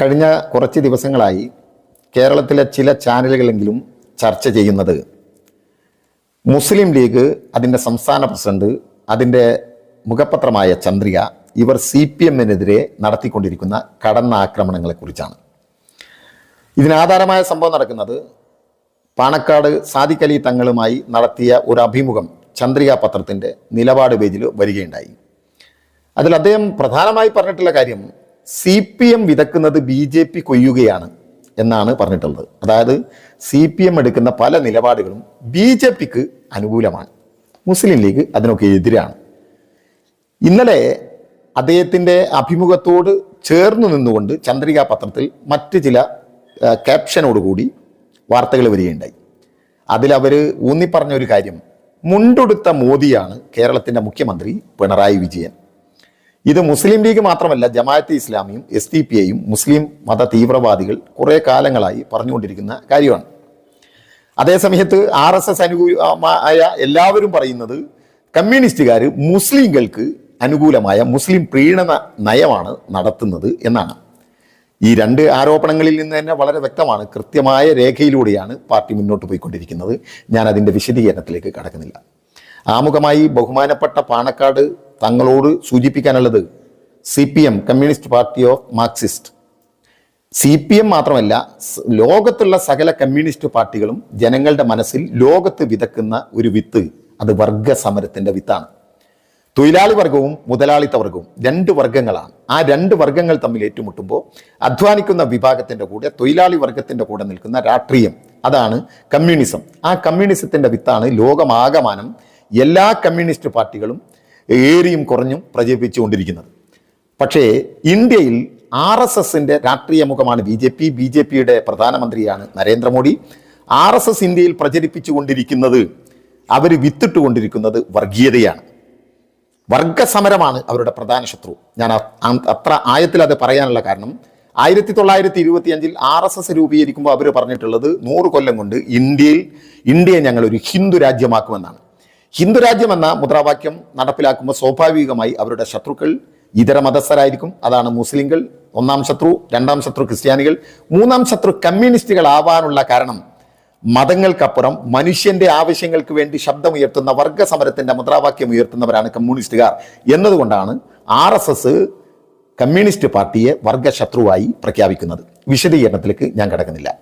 കഴിഞ്ഞ കുറച്ച് ദിവസങ്ങളായി കേരളത്തിലെ ചില ചാനലുകളെങ്കിലും ചർച്ച ചെയ്യുന്നത് മുസ്ലിം ലീഗ് അതിന്റെ സംസ്ഥാന പ്രസിഡന്റ് അതിന്റെ മുഖപത്രമായ ചന്ദ്രിക ഇവർ സി പി എമ്മിനെതിരെ നടത്തിക്കൊണ്ടിരിക്കുന്ന കടന്നാക്രമണങ്ങളെക്കുറിച്ചാണ്. ഇതിനാധാരമായ സംഭവം നടക്കുന്നത് പാണക്കാട് സാദിഖലി തങ്ങളുമായി നടത്തിയ ഒരു അഭിമുഖം ചന്ദ്രിക പത്രത്തിന്റെ നിലപാട് പേജിൽ വരികയുണ്ടായി. അതിൽ അദ്ദേഹം പ്രധാനമായി പറഞ്ഞിട്ടുള്ള കാര്യം സി പി എം വിതക്കുന്നത് ബി ജെ പി കൊയ്യുകയാണ് എന്നാണ് പറഞ്ഞിട്ടുള്ളത്. അതായത് സി പി എം എടുക്കുന്ന പല നിലപാടുകളും ബി ജെ പിക്ക് അനുകൂലമാണ്. മുസ്ലിം ലീഗ് അതിനൊക്കെ എതിരാണ്. ഇന്നലെ അദ്ദേഹത്തിന്റെ അഭിമുഖത്തോട് ചേർന്ന് നിന്നുകൊണ്ട് ചന്ദ്രികാ പത്രത്തിൽ മറ്റ് ചില ക്യാപ്ഷനോട് ക്യാപ്ഷനോടുകൂടി വാർത്തകൾ വരികയുണ്ടായി. അതിലവർ ഊന്നിപ്പറഞ്ഞ ഒരു കാര്യം മുണ്ടുടുത്ത മോദിയാണ് കേരളത്തിന്റെ മുഖ്യമന്ത്രി പിണറായി വിജയൻ. ഇത് മുസ്ലിം ലീഗ് മാത്രമല്ല ജമാഅത്തെ ഇസ്ലാമിയും എസ് ഡി പി ഐയും മുസ്ലിം മത തീവ്രവാദികൾ കുറേ കാലങ്ങളായി പറഞ്ഞുകൊണ്ടിരിക്കുന്ന കാര്യമാണ്. അതേസമയത്ത് ആർ എസ് എസ് അനുകൂലമായ എല്ലാവരും പറയുന്നത് കമ്മ്യൂണിസ്റ്റുകാർ മുസ്ലിങ്ങൾക്ക് അനുകൂലമായ മുസ്ലിം പ്രീണന നയമാണ് നടത്തുന്നത് എന്നാണ്. ഈ രണ്ട് ആരോപണങ്ങളിൽ നിന്ന് തന്നെ വളരെ വ്യക്തമാണ്. കൃത്യമായ രേഖയിലൂടെയാണ് പാർട്ടി മുന്നോട്ട് പോയിക്കൊണ്ടിരിക്കുന്നത്. ഞാൻ അതിന്റെ വിശദീകരണത്തിലേക്ക് കടക്കുന്നില്ല. ആമുഖമായി ബഹുമാനപ്പെട്ട പാണക്കാട് തങ്ങളോട് സൂചിപ്പിക്കാനുള്ളത് C P M Communist Party of Marxist. C P M മാത്രമല്ല ലോകത്തുള്ള സകല കമ്മ്യൂണിസ്റ്റ് പാർട്ടികളും ജനങ്ങളുടെ മനസ്സിൽ ലോകത്ത് വിതക്കുന്ന ഒരു വിത്ത് അത് വർഗ വിത്താണ്. തൊഴിലാളി വർഗവും മുതലാളിത്ത വർഗവും രണ്ട് വർഗങ്ങളാണ്. ആ രണ്ട് വർഗങ്ങൾ തമ്മിൽ ഏറ്റുമുട്ടുമ്പോൾ അധ്വാനിക്കുന്ന വിഭാഗത്തിന്റെ കൂടെ തൊഴിലാളി വർഗത്തിന്റെ കൂടെ നിൽക്കുന്ന രാഷ്ട്രീയം അതാണ് കമ്മ്യൂണിസം. ആ കമ്മ്യൂണിസത്തിന്റെ വിത്താണ് ലോകമാകമാനം എല്ലാ കമ്മ്യൂണിസ്റ്റ് പാർട്ടികളും ഏറിയും കുറഞ്ഞും പ്രചരിപ്പിച്ചുകൊണ്ടിരിക്കുന്നത്. പക്ഷേ ഇന്ത്യയിൽ ആർ എസ് എസിന്റെ രാഷ്ട്രീയ മുഖമാണ് B J P. B J പിയുടെ പ്രധാനമന്ത്രിയാണ് നരേന്ദ്രമോദി. ആർ എസ് എസ് ഇന്ത്യയിൽ പ്രചരിപ്പിച്ചുകൊണ്ടിരിക്കുന്നത് അവർ വിത്തിട്ടുകൊണ്ടിരിക്കുന്നത് വർഗീയതയാണ്. വർഗസമരമാണ് അവരുടെ പ്രധാന ശത്രു. ഞാൻ അത്ര ആയത്തിൽ അത് പറയാനുള്ള കാരണം ആയിരത്തി തൊള്ളായിരത്തി ഇരുപത്തി അഞ്ചിൽ ആർ എസ് എസ് രൂപീകരിക്കുമ്പോൾ അവർ പറഞ്ഞിട്ടുള്ളത് നൂറ് കൊല്ലം കൊണ്ട് ഇന്ത്യയിൽ ഇന്ത്യയെ ഞങ്ങൾ ഒരു ഹിന്ദു രാജ്യമാക്കുമെന്നാണ്. ഹിന്ദു രാജ്യം എന്ന മുദ്രാവാക്യം നടപ്പിലാക്കുമ്പോൾ സ്വാഭാവികമായി അവരുടെ ശത്രുക്കൾ ഇതര മതസ്ഥരായിരിക്കും. അതാണ് മുസ്ലിങ്ങൾ ഒന്നാം ശത്രു രണ്ടാം ശത്രു ക്രിസ്ത്യാനികൾ. മൂന്നാം ശത്രു കമ്മ്യൂണിസ്റ്റുകൾ ആവാനുള്ള കാരണം മതങ്ങൾക്കപ്പുറം മനുഷ്യന്റെ ആവശ്യങ്ങൾക്ക് വേണ്ടി ശബ്ദമുയർത്തുന്ന വർഗ സമരത്തിന്റെ മുദ്രാവാക്യം ഉയർത്തുന്നവരാണ് കമ്മ്യൂണിസ്റ്റുകാർ. എന്നതുകൊണ്ടാണ് ആർ എസ് എസ് കമ്മ്യൂണിസ്റ്റ് പാർട്ടിയെ വർഗശത്രുവായി പ്രഖ്യാപിക്കുന്നത്. വിശദീകരണത്തിലേക്ക് ഞാൻ കിടക്കുന്നില്ല.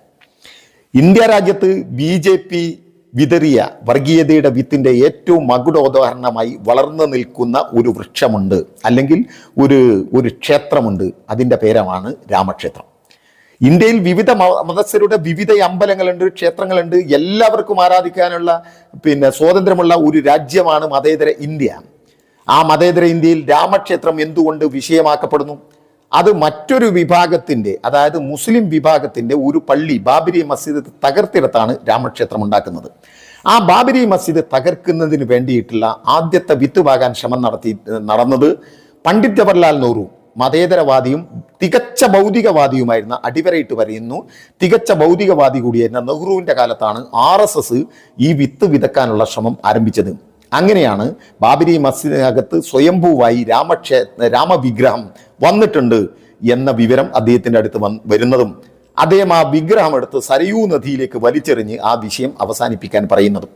ഇന്ത്യ രാജ്യത്ത് ബി ജെ പി വിതറിയ വർഗീയതയുടെ വിത്തിന്റെ ഏറ്റവും മകുടോദാഹരണമായി വളർന്നു നിൽക്കുന്ന ഒരു വൃക്ഷമുണ്ട്. അല്ലെങ്കിൽ ഒരു ഒരു ക്ഷേത്രമുണ്ട്. അതിന്റെ പേരമാണ് രാമക്ഷേത്രം. ഇന്ത്യയിൽ വിവിധ മതസ്ഥരുടെ വിവിധ അമ്പലങ്ങളുണ്ട് ക്ഷേത്രങ്ങളുണ്ട്. എല്ലാവർക്കും ആരാധിക്കാനുള്ള പിന്നെ സ്വാതന്ത്ര്യമുള്ള ഒരു രാജ്യമാണ് മതേതര ഇന്ത്യ. ആ മതേതര ഇന്ത്യയിൽ രാമക്ഷേത്രം എന്തുകൊണ്ട് വിഷയമാക്കപ്പെടുന്നു? അത് മറ്റൊരു വിഭാഗത്തിന്റെ അതായത് മുസ്ലിം വിഭാഗത്തിന്റെ ഒരു പള്ളി ബാബരി മസ്ജിദ് തകർത്തിടത്താണ് രാമക്ഷേത്രം ഉണ്ടാക്കുന്നത്. ആ ബാബരി മസ്ജിദ് തകർക്കുന്നതിന് വേണ്ടിയിട്ടുള്ള ആദ്യത്തെ വിത്തുപാകാൻ ശ്രമം നടത്തി നടന്നത് പണ്ഡിറ്റ് ജവഹർലാൽ നെഹ്റു മതേതരവാദിയും തികച്ച ഭൗതികവാദിയുമായിരുന്ന അടിവരയിട്ട് പറയുന്നു. തികച്ച ഭൗതികവാദി കൂടിയായിരുന്ന നെഹ്റുവിന്റെ കാലത്താണ് ആർ ഈ വിത്ത് വിതക്കാനുള്ള ശ്രമം ആരംഭിച്ചത്. അങ്ങനെയാണ് ബാബരി മസ്ജിദിനകത്ത് സ്വയംഭൂവായി രാമക്ഷേ രാമവിഗ്രഹം വന്നിട്ടുണ്ട് എന്ന വിവരം അദ്ദേഹത്തിന്റെ അടുത്ത് വന്ന് വരുന്നതും അദ്ദേഹം ആ വിഗ്രഹം എടുത്ത് സരയൂ നദിയിലേക്ക് വലിച്ചെറിഞ്ഞ് ആ വിഷയം അവസാനിപ്പിക്കാൻ പറയുന്നതും.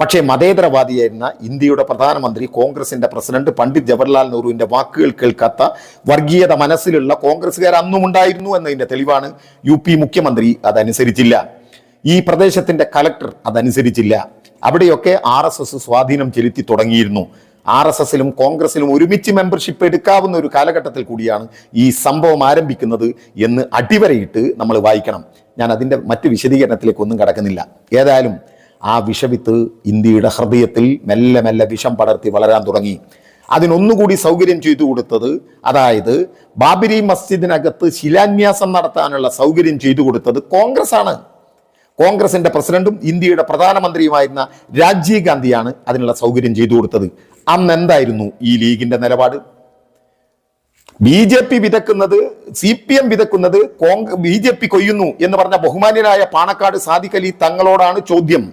പക്ഷേ മതേതരവാദിയായിരുന്ന ഇന്ത്യയുടെ പ്രധാനമന്ത്രി കോൺഗ്രസിന്റെ പ്രസിഡന്റ് പണ്ഡിറ്റ് ജവഹർലാൽ നെഹ്റുവിന്റെ വാക്കുകൾ കേൾക്കാത്ത വർഗീയത മനസ്സിലുള്ള കോൺഗ്രസ്സുകാർ അന്നും ഉണ്ടായിരുന്നു എന്നതിന്റെ തെളിവാണ് യു മുഖ്യമന്ത്രി അതനുസരിച്ചില്ല. ഈ പ്രദേശത്തിന്റെ കലക്ടർ അതനുസരിച്ചില്ല. അവിടെയൊക്കെ ആർ എസ് എസ് സ്വാധീനം ചെലുത്തി തുടങ്ങിയിരുന്നു. ആർ എസ് എസിലും കോൺഗ്രസിലും ഒരുമിച്ച് മെമ്പർഷിപ്പ് എടുക്കാവുന്ന ഒരു കാലഘട്ടത്തിൽ കൂടിയാണ് ഈ സംഭവം ആരംഭിക്കുന്നത് എന്ന് അടിവരയിട്ട് നമ്മൾ വായിക്കണം. ഞാൻ അതിന്റെ മറ്റ് വിശദീകരണത്തിലേക്ക് ഒന്നും കടക്കുന്നില്ല. ഏതായാലും ആ വിഷവിത്ത് ഇന്ത്യയുടെ ഹൃദയത്തിൽ മെല്ലെ മെല്ലെ വിഷം പടർത്തി വളരാൻ തുടങ്ങി. അതിനൊന്നുകൂടി സൗകര്യം ചെയ്തു കൊടുത്തത് അതായത് ബാബരി മസ്ജിദിനകത്ത് ശിലാന്യാസം നടത്താനുള്ള സൗകര്യം ചെയ്തു കൊടുത്തത് കോൺഗ്രസ് ആണ് കോൺഗ്രസിന്റെ പ്രസിഡന്റും ഇന്ത്യയുടെ പ്രധാനമന്ത്രിയുമായിരുന്ന രാജീവ് ഗാന്ധിയാണ് അതിനുള്ള സൗകര്യം ചെയ്തു കൊടുത്തത്. അന്ന് എന്തായിരുന്നു ഈ ലീഗിന്റെ നിലപാട്? ബി ജെ പി വിതക്കുന്നത് സി പി എം വിതക്കുന്നത് കോൺഗ്രസ് ബി ജെ പി കൊയ്യുന്നു എന്ന് പറഞ്ഞ ബഹുമാന്യനായ പാണക്കാട് സാദിഖലി തങ്ങളോടാണ് ചോദ്യം.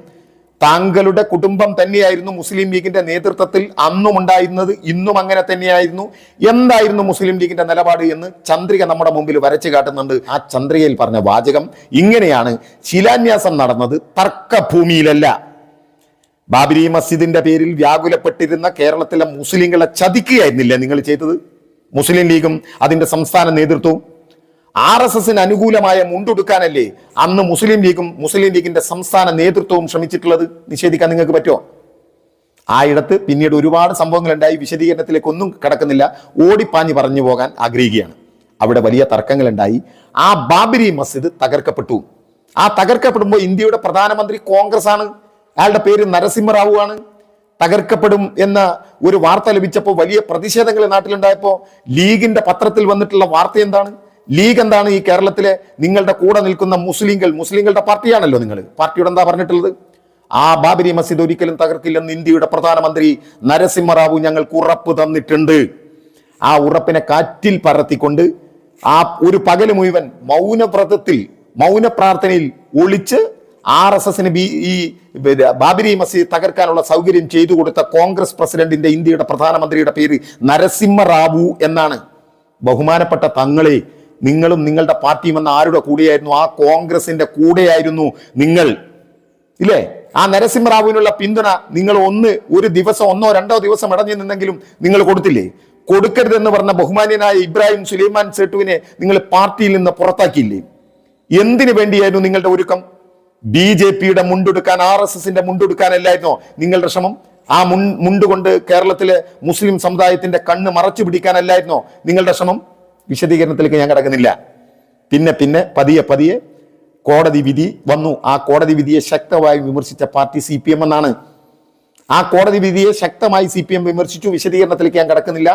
താങ്കളുടെ കുടുംബം തന്നെയായിരുന്നു മുസ്ലിം ലീഗിന്റെ നേതൃത്വത്തിൽ അന്നും ഉണ്ടായിരുന്നത് ഇന്നും അങ്ങനെ തന്നെയായിരുന്നു. എന്തായിരുന്നു മുസ്ലിം ലീഗിന്റെ നിലപാട് എന്ന് ചന്ദ്രിക നമ്മുടെ മുമ്പിൽ വരച്ചു കാട്ടുന്നുണ്ട്. ആ ചന്ദ്രികയിൽ പറഞ്ഞ വാചകം ഇങ്ങനെയാണ്. ശിലാന്യാസം നടന്നത് തർക്കഭൂമിയിലല്ല. ബാബരി മസ്ജിദിന്റെ പേരിൽ വ്യാകുലപ്പെട്ടിരുന്ന കേരളത്തിലെ മുസ്ലിങ്ങളെ ചതിക്കുകയായിരുന്നില്ല നിങ്ങൾ ചെയ്തത്? മുസ്ലിം ലീഗും അതിന്റെ സംസ്ഥാന നേതൃത്വവും ആർ എസ് എസിന് അനുകൂലമായ മുണ്ടുടുക്കാനല്ലേ അന്ന് മുസ്ലിം ലീഗും മുസ്ലിം ലീഗിന്റെ സംസ്ഥാന നേതൃത്വവും ശ്രമിച്ചിട്ടുള്ളത് നിഷേധിക്കാൻ നിങ്ങൾക്ക് പറ്റുമോ? ആ ഇടത്ത് പിന്നീട് ഒരുപാട് സംഭവങ്ങൾ ഉണ്ടായി വിശദീകരണത്തിലേക്ക് ഒന്നും കിടക്കുന്നില്ല. ഓടിപ്പാഞ്ഞ് പറഞ്ഞു പോകാൻ ആഗ്രഹിക്കുകയാണ്. അവിടെ വലിയ തർക്കങ്ങൾ ഉണ്ടായി ആ ബാബരി മസ്ജിദ് തകർക്കപ്പെട്ടു. ആ തകർക്കപ്പെടുമ്പോൾ ഇന്ത്യയുടെ പ്രധാനമന്ത്രി കോൺഗ്രസ് ആണ് അയാളുടെ പേര് നരസിംഹറാവു ആണ്. തകർക്കപ്പെടും എന്ന ഒരു വാർത്ത ലഭിച്ചപ്പോൾ വലിയ പ്രതിഷേധങ്ങൾ നാട്ടിലുണ്ടായപ്പോൾ ലീഗിന്റെ പത്രത്തിൽ വന്നിട്ടുള്ള വാർത്ത എന്താണ്? ലീഗ് എന്താണ് ഈ കേരളത്തിലെ നിങ്ങളുടെ കൂടെ നിൽക്കുന്ന മുസ്ലിങ്ങൾ മുസ്ലിങ്ങളുടെ പാർട്ടിയാണല്ലോ നിങ്ങൾ. പാർട്ടിയുടെ എന്താ പറഞ്ഞിട്ടുള്ളത്? ആ ബാബരി മസ്ജിദ് ഒരിക്കലും തകർക്കില്ലെന്ന് ഇന്ത്യയുടെ പ്രധാനമന്ത്രി നരസിംഹറാവു ഞങ്ങൾക്ക് ഉറപ്പ് തന്നിട്ടുണ്ട്. ആ ഉറപ്പിനെ കാറ്റിൽ പറത്തിക്കൊണ്ട് ആ ഒരു പകൽ മുഴുവൻ മൗനവ്രതത്തിൽ മൗന പ്രാർത്ഥനയിൽ ഒളിച്ച് ആർ എസ് എസിന് ബി ഈ ബാബരി മസ്ജിദ് തകർക്കാനുള്ള സൗകര്യം ചെയ്തു കൊടുത്ത കോൺഗ്രസ് പ്രസിഡന്റിന്റെ ഇന്ത്യയുടെ പ്രധാനമന്ത്രിയുടെ പേര് നരസിംഹറാവു എന്നാണ്. ബഹുമാനപ്പെട്ട തങ്ങളെ നിങ്ങളും നിങ്ങളുടെ പാർട്ടിയും എന്ന ആരുടെ കൂടെയായിരുന്നു? ആ കോൺഗ്രസിന്റെ കൂടെയായിരുന്നു നിങ്ങൾ. ഇല്ലേ? ആ നരസിംഹറാവുവിനുള്ള പിന്തുണ നിങ്ങൾ ഒന്ന് ഒരു ദിവസം ഒന്നോ രണ്ടോ ദിവസം അടഞ്ഞു നിന്നെങ്കിലും നിങ്ങൾ കൊടുത്തില്ലേ? കൊടുക്കരുതെന്ന് പറഞ്ഞ ബഹുമാന്യനായ ഇബ്രാഹിം സുലൈമാൻ സേട്ടുവിനെ നിങ്ങൾ പാർട്ടിയിൽ നിന്ന് പുറത്താക്കിയില്ലേ? എന്തിനു വേണ്ടിയായിരുന്നു നിങ്ങളുടെ ഒരുക്കം? ബി ജെ പിയുടെ മുണ്ടെടുക്കാൻ ആർ എസ് എസിന്റെ മുണ്ടെടുക്കാനല്ലായിരുന്നോ നിങ്ങളുടെ ശ്രമം? ആ മുൻ മുണ്ടുകൊണ്ട് കേരളത്തിലെ മുസ്ലിം സമുദായത്തിന്റെ കണ്ണ് മറച്ചു പിടിക്കാനല്ലായിരുന്നോ നിങ്ങളുടെ ശ്രമം? വിശദീകരണത്തിലേക്ക് ഞാൻ കിടക്കുന്നില്ല. പിന്നെ പിന്നെ പതിയെ പതിയെ കോടതി വിധി വന്നു. ആ കോടതി വിധിയെ ശക്തമായി വിമർശിച്ച പാർട്ടി സി പി എം എന്നാണ്. ആ കോടതി വിധിയെ ശക്തമായി സി പി എം വിമർശിച്ചു. വിശദീകരണത്തിലേക്ക് ഞാൻ കിടക്കുന്നില്ല.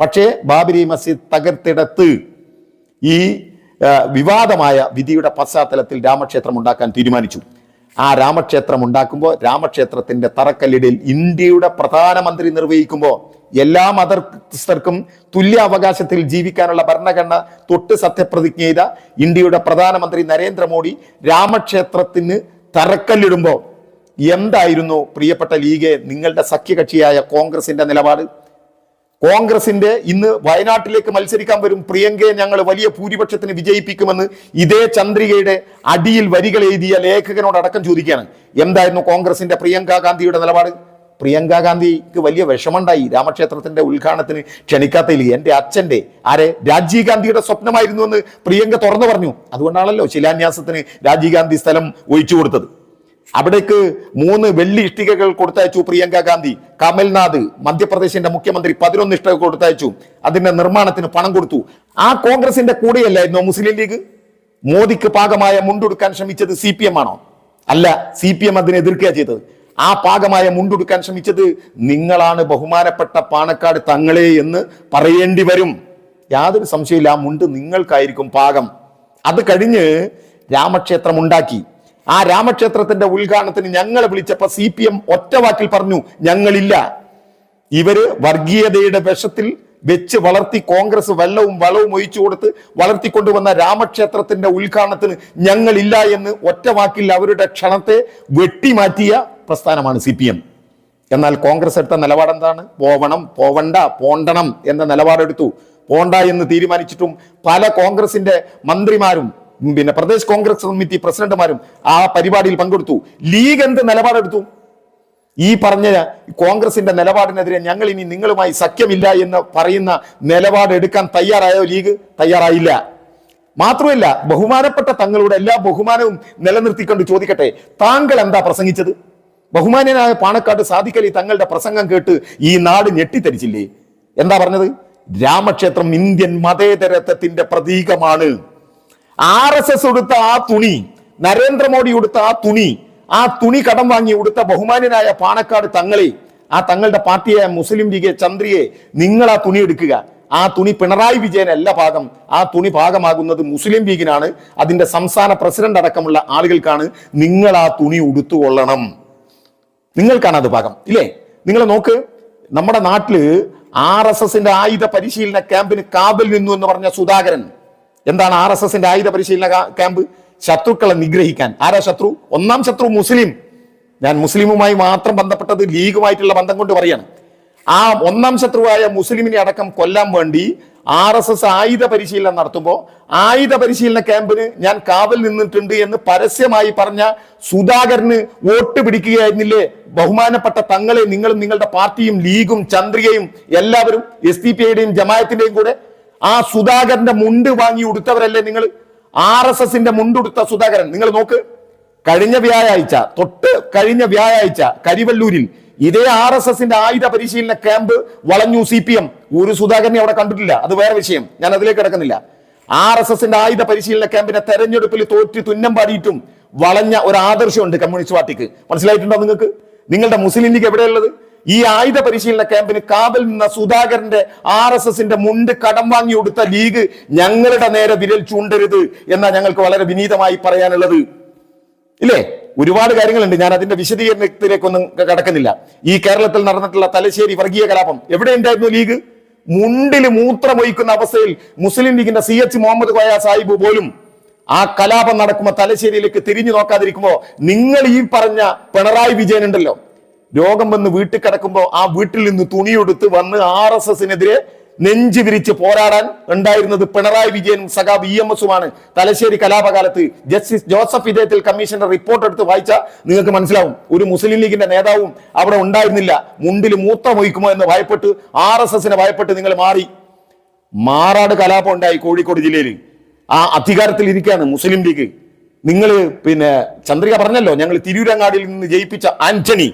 പക്ഷേ ബാബരി മസ്ജിദ് തകർത്തിടത്ത് ഈ വിവാദമായ വിധിയുടെ പശ്ചാത്തലത്തിൽ രാമക്ഷേത്രം ഉണ്ടാക്കാൻ തീരുമാനിച്ചു. ആ രാമക്ഷേത്രം ഉണ്ടാക്കുമ്പോൾ രാമക്ഷേത്രത്തിന്റെ തറക്കല്ലിടിൽ ഇന്ത്യയുടെ പ്രധാനമന്ത്രി നിർവഹിക്കുമ്പോൾ എല്ലാ മതസ്ഥർക്കും തുല്യ അവകാശത്തിൽ ജീവിക്കാനുള്ള ഭരണഘടന തൊട്ട് സത്യപ്രതിജ്ഞ ചെയ്ത ഇന്ത്യയുടെ പ്രധാനമന്ത്രി നരേന്ദ്രമോദി രാമക്ഷേത്രത്തിന് തറക്കല്ലിടുമ്പോൾ എന്തായിരുന്നു പ്രിയപ്പെട്ട ലീഗ് നിങ്ങളുടെ സഖ്യകക്ഷിയായ കോൺഗ്രസിന്റെ നിലപാട്? കോൺഗ്രസിന്റെ ഇന്ന് വയനാട്ടിലേക്ക് മത്സരിക്കാൻ വരും പ്രിയങ്കയെ ഞങ്ങൾ വലിയ ഭൂരിപക്ഷത്തിന് വിജയിപ്പിക്കുമെന്ന് ഇതേ ചന്ദ്രികയുടെ അടിയിൽ വരികൾ എഴുതിയ ലേഖകനോട് അടക്കം ചോദിക്കുകയാണ്. എന്തായിരുന്നു കോൺഗ്രസിന്റെ പ്രിയങ്ക ഗാന്ധിയുടെ നിലപാട്? പ്രിയങ്ക ഗാന്ധിക്ക് വലിയ വിഷമമുണ്ടായി. രാമക്ഷേത്രത്തിന്റെ ഉദ്ഘാടനത്തിന് ക്ഷണിക്കാത്തതിൽ എന്റെ അച്ഛന്റെ ആരെ? രാജീവ് ഗാന്ധിയുടെ സ്വപ്നമായിരുന്നു എന്ന് പ്രിയങ്ക തുറന്നു പറഞ്ഞു. അതുകൊണ്ടാണല്ലോ ശിലാന്യാസത്തിന് രാജീവ് ഗാന്ധി സ്ഥലം ഒഴിച്ചു കൊടുത്തത്. അവിടേക്ക് മൂന്ന് വെള്ളി ഇഷ്ടികകൾ കൊടുത്തയച്ചു പ്രിയങ്ക ഗാന്ധി. കമൽനാഥ് മധ്യപ്രദേശിന്റെ മുഖ്യമന്ത്രി പതിനൊന്ന് ഇഷ്ടിക കൊടുത്തയച്ചു. അതിന്റെ നിർമ്മാണത്തിന് പണം കൊടുത്തു. ആ കോൺഗ്രസിന്റെ കൂടെയല്ലായിരുന്നു മുസ്ലിം ലീഗ്? മോദിക്ക് പാകമായ മുണ്ടുടുക്കാൻ ശ്രമിച്ചത് സി പി എം ആണോ? അല്ല സി പി എം അതിനെ എതിർക്കുക ചെയ്തത്. ആ പാകമായ മുണ്ടുടുക്കാൻ ശ്രമിച്ചത് നിങ്ങളാണ് ബഹുമാനപ്പെട്ട പാണക്കാട് തങ്ങളെ എന്ന് പറയേണ്ടി വരും. യാതൊരു സംശയമില്ല ആ മുണ്ട് നിങ്ങൾക്കായിരിക്കും പാകം. അത് കഴിഞ്ഞ് രാമക്ഷേത്രം ഉണ്ടാക്കി. ആ രാമക്ഷേത്രത്തിന്റെ ഉദ്ഘാടനത്തിന് ഞങ്ങളെ വിളിച്ചപ്പോ സി പി എം ഒറ്റവാക്കിൽ പറഞ്ഞു ഞങ്ങളില്ല. ഇവർ വർഗീയതയുടെ വിഷത്തിൽ വെച്ച് വളർത്തി കോൺഗ്രസ് വെള്ളവും വളവും ഒഴിച്ചു കൊടുത്ത് വളർത്തിക്കൊണ്ടുവന്ന രാമക്ഷേത്രത്തിന്റെ ഉദ്ഘാടനത്തിന് ഞങ്ങളില്ല എന്ന് ഒറ്റവാക്കിൽ അവരുടെ ക്ഷണത്തെ വെട്ടിമാറ്റിയ പ്രസ്ഥാനമാണ് സി പി എം. എന്നാൽ കോൺഗ്രസ് എടുത്ത നിലപാട് എന്താണ്? പോവണം പോവണ്ട പോണ്ടണം എന്ന നിലപാടെടുത്തു. പോണ്ട എന്ന് തീരുമാനിച്ചിട്ടും പല കോൺഗ്രസിന്റെ മന്ത്രിമാരും പിന്നെ പ്രദേശ് കോൺഗ്രസ് സമിതി പ്രസിഡന്റുമാരും ആ പരിപാടിയിൽ പങ്കെടുത്തു. ലീഗ് എന്ത് നിലപാടെടുത്തു? ഈ പറഞ്ഞ കോൺഗ്രസിന്റെ നിലപാടിനെതിരെ ഞങ്ങൾ ഇനി നിങ്ങളുമായി സഖ്യമില്ല എന്ന് പറയുന്ന നിലപാടെടുക്കാൻ തയ്യാറായോ ലീഗ്? തയ്യാറായില്ല. മാത്രമല്ല ബഹുമാനപ്പെട്ട തങ്ങളുടെ എല്ലാ ബഹുമാനവും നിലനിർത്തിക്കൊണ്ട് ചോദിക്കട്ടെ താങ്കൾ എന്താ പ്രസംഗിച്ചത്? ബഹുമാന്യനായ പാണക്കാട് സാധിക്കലി തങ്ങളുടെ പ്രസംഗം കേട്ട് ഈ നാട് ഞെട്ടിത്തരിച്ചില്ലേ എന്താ പറഞ്ഞത്? രാമക്ഷേത്രം ഇന്ത്യൻ മതേതരത്വത്തിന്റെ പ്രതീകമാണ്. ആർ എസ് എസ് ഉടുത്ത ആ തുണി നരേന്ദ്രമോദി ഉടുത്ത ആ തുണി ആ തുണി കടം വാങ്ങി ഉടുത്ത ബഹുമാന്യനായ പാണക്കാട് തങ്ങളെ ആ തങ്ങളുടെ പാർട്ടിയായ മുസ്ലിം ലീഗ് ചന്ദ്രിയെ നിങ്ങൾ ആ തുണി എടുക്കുക. ആ തുണി പിണറായി വിജയനല്ല ഭാഗം ആ തുണി ഭാഗമാകുന്നത് മുസ്ലിം ലീഗിനാണ്. അതിന്റെ സംസ്ഥാന പ്രസിഡന്റ് അടക്കമുള്ള ആളുകൾക്കാണ് നിങ്ങൾ ആ തുണി ഉടുത്തുകൊള്ളണം നിങ്ങൾക്കാണ് അത് ഭാഗം ഇല്ലേ? നിങ്ങൾ നോക്ക് നമ്മുടെ നാട്ടിൽ ആർ എസ് എസിന്റെ ആയുധ പരിശീലന ക്യാമ്പിന് കാബിൽ നിന്നു എന്ന് പറഞ്ഞ സുധാകരൻ എന്താണ് ആർ എസ് എസിന്റെ ആയുധ പരിശീലന ക്യാമ്പ്? ശത്രുക്കളെ നിഗ്രഹിക്കാൻ. ആരാ ശത്രു? ഒന്നാം ശത്രു മുസ്ലിം. ഞാൻ മുസ്ലിമുമായി മാത്രം ബന്ധപ്പെട്ടത് ലീഗുമായിട്ടുള്ള ബന്ധം കൊണ്ട് പറയാണ്. ആ ഒന്നാം ശത്രുവായ മുസ്ലിമിനെ അടക്കം കൊല്ലാൻ വേണ്ടി ആർ എസ് എസ് ആയുധ പരിശീലനം നടത്തുമ്പോൾ ആയുധ പരിശീലന ക്യാമ്പിന് ഞാൻ കാവൽ നിന്നിട്ടുണ്ട് എന്ന് പരസ്യമായി പറഞ്ഞ സുധാകരന് വോട്ട് പിടിക്കുകയായിരുന്നില്ലേ? ബഹുമാനപ്പെട്ട തങ്ങളെ നിങ്ങളും നിങ്ങളുടെ പാർട്ടിയും ലീഗും ചന്ദ്രികയും എല്ലാവരും എസ് ഡി പി ഐയുടെയും ജമായത്തിന്റെയും കൂടെ ആ സുധാകരന്റെ മുണ്ട് വാങ്ങി ഉടുത്തവരല്ലേ നിങ്ങൾ ആർ എസ് എസിന്റെ മുണ്ടുടുത്ത സുധാകരൻ. നിങ്ങൾ നോക്ക്. കഴിഞ്ഞ വ്യാഴാഴ്ച തൊട്ട് കഴിഞ്ഞ വ്യാഴാഴ്ച കരിവല്ലൂരിൽ ഇതേ ആർ എസ് എസിന്റെ ആയുധ പരിശീലന ക്യാമ്പ് വളഞ്ഞു സി പി എം. ഒരു സുധാകരനെ അവിടെ കണ്ടിട്ടില്ല. അത് വേറെ വിഷയം. ഞാൻ അതിലേക്ക് കിടക്കുന്നില്ല. ആർ എസ് എസിന്റെ ആയുധ പരിശീലന ക്യാമ്പിനെ തെരഞ്ഞെടുപ്പിൽ തോറ്റി തുന്നം പാടിയിട്ടും വളഞ്ഞ ഒരു ആദർശമുണ്ട് കമ്മ്യൂണിസ്റ്റ് പാർട്ടിക്ക്. മനസ്സിലായിട്ടുണ്ടോ നിങ്ങൾക്ക്? നിങ്ങളുടെ മുസ്ലിം ലീഗ് എവിടെയുള്ളത്? ഈ ആയുധ പരിശീലന ക്യാമ്പിന് കാവൽ നിന്ന സുധാകരന്റെ ആർ എസ് എസിന്റെ മുണ്ട് കടം വാങ്ങി കൊടുത്ത ലീഗ് ഞങ്ങളുടെ നേരെ വിരൽ ചൂണ്ടരുത് എന്നാ ഞങ്ങൾക്ക് വളരെ വിനീതമായി പറയാനുള്ളത്. ഇല്ലേ? ഒരുപാട് കാര്യങ്ങളുണ്ട്. ഞാൻ അതിന്റെ വിശദീകരണത്തിലേക്കൊന്നും കടക്കുന്നില്ല. ഈ കേരളത്തിൽ നടന്നിട്ടുള്ള തലശ്ശേരി വർഗീയ കലാപം എവിടെ ഉണ്ടായിരുന്നു ലീഗ്? മുണ്ടിൽ മൂത്രമൊഴിക്കുന്ന അവസ്ഥയിൽ മുസ്ലിം ലീഗിന്റെ സി എച്ച് മുഹമ്മദ് കോയ സാഹിബ് പോലും ആ കലാപം നടക്കുമ്പോൾ തലശ്ശേരിയിലേക്ക് തിരിഞ്ഞു നോക്കാതിരിക്കുമ്പോ നിങ്ങൾ ഈ പറഞ്ഞ പിണറായി വിജയൻ ഉണ്ടല്ലോ. രോഗം വന്ന് വീട്ടിൽ കിടക്കുമ്പോൾ ആ വീട്ടിൽ നിന്ന് തുണിയെടുത്ത് വന്ന് ആർ എസ് എസിനെതിരെ നെഞ്ചു വിരിച്ച് പോരാടാൻ ഉണ്ടായിരുന്നത് പിണറായി വിജയനും സഖാ വി എം എസുമാണ്. തലശ്ശേരി കലാപകാലത്ത് ജസ്റ്റിസ് ജോസഫ് ഇദ്ദേഹത്തിൽ കമ്മീഷന്റെ റിപ്പോർട്ട് എടുത്ത് വായിച്ചാൽ നിങ്ങൾക്ക് മനസ്സിലാവും. ഒരു മുസ്ലിം ലീഗിന്റെ നേതാവും അവിടെ ഉണ്ടായിരുന്നില്ല. മുണ്ടിൽ മൂത്രമൊഴിക്കുമോ എന്ന് ഭയപ്പെട്ട് ആർ എസ് എസിനെ ഭയപ്പെട്ട് നിങ്ങൾ മാറി. മാറാട് കലാപം ഉണ്ടായി കോഴിക്കോട് ജില്ലയിൽ. ആ അധികാരത്തിൽ ഇരിക്കുകയാണ് മുസ്ലിം ലീഗ്. നിങ്ങൾ പിന്നെ ചന്ദ്രിക പറഞ്ഞല്ലോ ഞങ്ങൾ തിരൂരങ്ങാടിയിൽ നിന്ന് ജയിപ്പിച്ച ആന്റണി.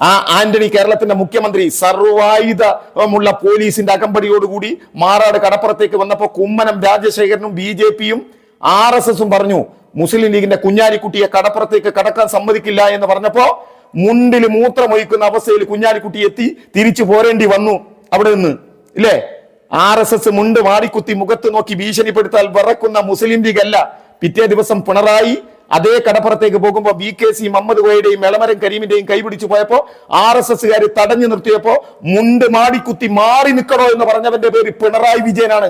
ആ ആന്റണി കേരളത്തിന്റെ മുഖ്യമന്ത്രി സർവായുധമുള്ള പോലീസിന്റെ അകമ്പടിയോടുകൂടി മാറാട് കടപ്പുറത്തേക്ക് വന്നപ്പോൾ കുമ്മനം രാജശേഖരനും ബി ജെ പിയും ആർ എസ് എസും പറഞ്ഞു മുസ്ലിം ലീഗിന്റെ കുഞ്ഞാലിക്കുട്ടിയെ കടപ്പുറത്തേക്ക് കടക്കാൻ സമ്മതിക്കില്ല എന്ന് പറഞ്ഞപ്പോ മുണ്ടിൽ മൂത്രമൊഴിക്കുന്ന അവസ്ഥയിൽ കുഞ്ഞാലിക്കുട്ടി എത്തി തിരിച്ചു പോരേണ്ടി വന്നു അവിടെ നിന്ന്. ഇല്ലേ? ആർ എസ് എസ് മുണ്ട് മാറിക്കുത്തി മുഖത്ത് നോക്കി ഭീഷണിപ്പെടുത്താൽ വിറക്കുന്ന മുസ്ലിം ലീഗ് അല്ല. പിറ്റേ ദിവസം പിണറായി അതേ കടപ്പുറത്തേക്ക് പോകുമ്പോൾ വി കെ സി മുഹമ്മദ് കോയയുടെയും എളമരം കരീമിന്റെയും കൈപിടിച്ചു പോയപ്പോ ആർ എസ് എസ്സുകാർ തടഞ്ഞു നിർത്തിയപ്പോ മുണ്ട് മാടിക്കുത്തി മാറി നിൽക്കണോ എന്ന് പറഞ്ഞവന്റെ പേര് പിണറായി വിജയനാണ്.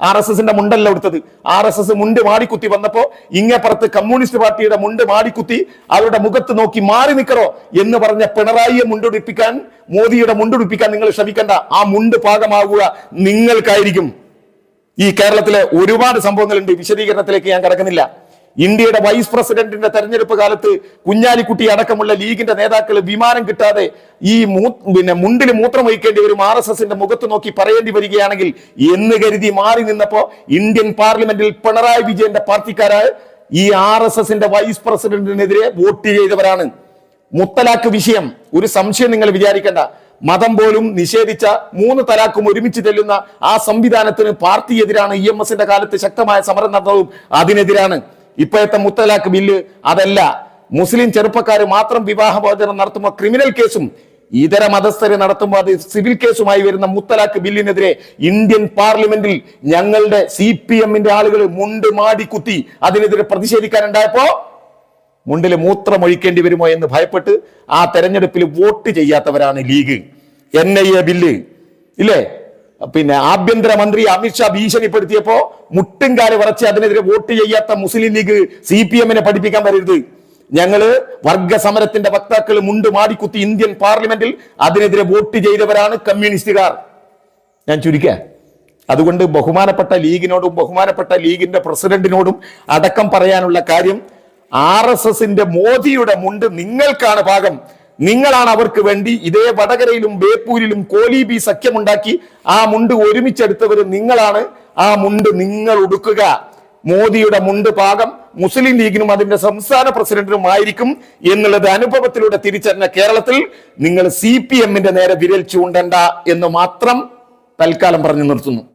ആർ എസ് എസിന്റെ മുണ്ടല്ല എടുത്തത് ആർ എസ് എസ് മുണ്ട് മാടിക്കുത്തി വന്നപ്പോ ഇങ്ങപ്പുറത്ത് കമ്മ്യൂണിസ്റ്റ് പാർട്ടിയുടെ മുണ്ട് മാടിക്കുത്തി അവരുടെ മുഖത്ത് നോക്കി മാറി നിൽക്കണോ എന്ന് പറഞ്ഞ പിണറായിയെ മുണ്ടുടിപ്പിക്കാൻ മോദിയുടെ മുണ്ടുടിപ്പിക്കാൻ നിങ്ങൾ ശ്രമിക്കണ്ട. ആ മുണ്ട് പാകമാകുക നിങ്ങൾക്കായിരിക്കും. ഈ കേരളത്തിലെ ഒരുപാട് സംഭവങ്ങളുണ്ട്. വിശദീകരണത്തിലേക്ക് ഞാൻ കിടക്കുന്നില്ല. ഇന്ത്യയുടെ വൈസ് പ്രസിഡന്റിന്റെ തെരഞ്ഞെടുപ്പ് കാലത്ത് കുഞ്ഞാലിക്കുട്ടി അടക്കമുള്ള ലീഗിന്റെ നേതാക്കൾ വിമാനം കിട്ടാതെ ഈ പിന്നെ മുണ്ടിൽ മൂത്രം വഹിക്കേണ്ടി വരും ആർ എസ് എസിന്റെ മുഖത്ത് നോക്കി പറയേണ്ടി വരികയാണെങ്കിൽ എന്ന് കരുതി മാറി നിന്നപ്പോ ഇന്ത്യൻ പാർലമെന്റിൽ പിണറായി വിജയന്റെ പാർട്ടിക്കാരായ ഈ ആർ എസ് എസിന്റെ വൈസ് പ്രസിഡന്റിനെതിരെ വോട്ട് ചെയ്തവരാണ്. മുത്തലാക്ക് വിഷയം ഒരു സംശയം നിങ്ങൾ വിചാരിക്കേണ്ട. മതം പോലും നിഷേധിച്ച മൂന്ന് തലാക്കും ഒരുമിച്ച് ചെല്ലുന്ന ആ സംവിധാനത്തിന് പാർട്ടി എതിരാണ് ഇ എം എസിന്റെ കാലത്ത് ശക്തമായ സമരം നടന്നതും അതിനെതിരാണ്. ഇപ്പോഴത്തെ മുത്തലാഖ് ബില്ല് അതല്ല. മുസ്ലിം ചെറുപ്പക്കാർ മാത്രം വിവാഹമോചനം നടത്തുമ്പോൾ ക്രിമിനൽ കേസും ഇതര മതസ്ഥരെ നടത്തുമ്പോൾ അത് സിവിൽ കേസുമായി വരുന്ന മുത്തലാഖ് ബില്ലിനെതിരെ ഇന്ത്യൻ പാർലമെന്റിൽ ഞങ്ങളുടെ സി പി എമ്മിന്റെ ആളുകൾ മുണ്ട് മാടി കുത്തി അതിനെതിരെ പ്രതിഷേധിക്കാനുണ്ടായപ്പോ മുണ്ടിൽ മൂത്രമൊഴിക്കേണ്ടി വരുമോ എന്ന് ഭയപ്പെട്ട് ആ തെരഞ്ഞെടുപ്പിൽ vote ചെയ്യാത്തവരാണ് League. N I A bill. ഇല്ലേ? പിന്നെ ആഭ്യന്തരമന്ത്രി അമിത്ഷാ ഭീഷണിപ്പെടുത്തിയപ്പോ മുട്ടുംകാൽ വറച്ച് അതിനെതിരെ വോട്ട് ചെയ്യാത്ത മുസ്ലിം ലീഗ് സി പി എമ്മിനെ പഠിപ്പിക്കാൻ വരരുത്. ഞങ്ങൾ വർഗ സമരത്തിന്റെ വക്താക്കൾ മുണ്ട് മാടിക്കുത്തി ഇന്ത്യൻ പാർലമെന്റിൽ അതിനെതിരെ വോട്ട് ചെയ്തവരാണ് കമ്മ്യൂണിസ്റ്റുകാർ. ഞാൻ ചുരുക്കുക അതുകൊണ്ട് ബഹുമാനപ്പെട്ട ലീഗിനോടും ബഹുമാനപ്പെട്ട ലീഗിന്റെ പ്രസിഡന്റിനോടും അടക്കം പറയാനുള്ള കാര്യം ആർ എസ് എസിന്റെ മോദിയുടെ മുണ്ട് നിങ്ങൾക്കാണ് ഭാഗം. നിങ്ങളാണ് അവർക്ക് വേണ്ടി ഇതേ വടകരയിലും ബേപ്പൂരിലും കോലീബി സഖ്യമുണ്ടാക്കി ആ മുണ്ട് ഒരുമിച്ചെടുത്തവർ നിങ്ങളാണ്. ആ മുണ്ട് നിങ്ങൾ ഉടുക്കുക. മോദിയുടെ മുണ്ട് പാകം മുസ്ലിം ലീഗിനും അതിന്റെ സംസ്ഥാന പ്രസിഡന്റിനും ആയിരിക്കും എന്നുള്ളത് അനുഭവത്തിലൂടെ തിരിച്ചറിഞ്ഞ കേരളത്തിൽ നിങ്ങൾ സി പി എമ്മിന്റെ നേരെ വിരൽ ചൂണ്ടണ്ട എന്ന് മാത്രം തൽക്കാലം പറഞ്ഞു നിർത്തുന്നു.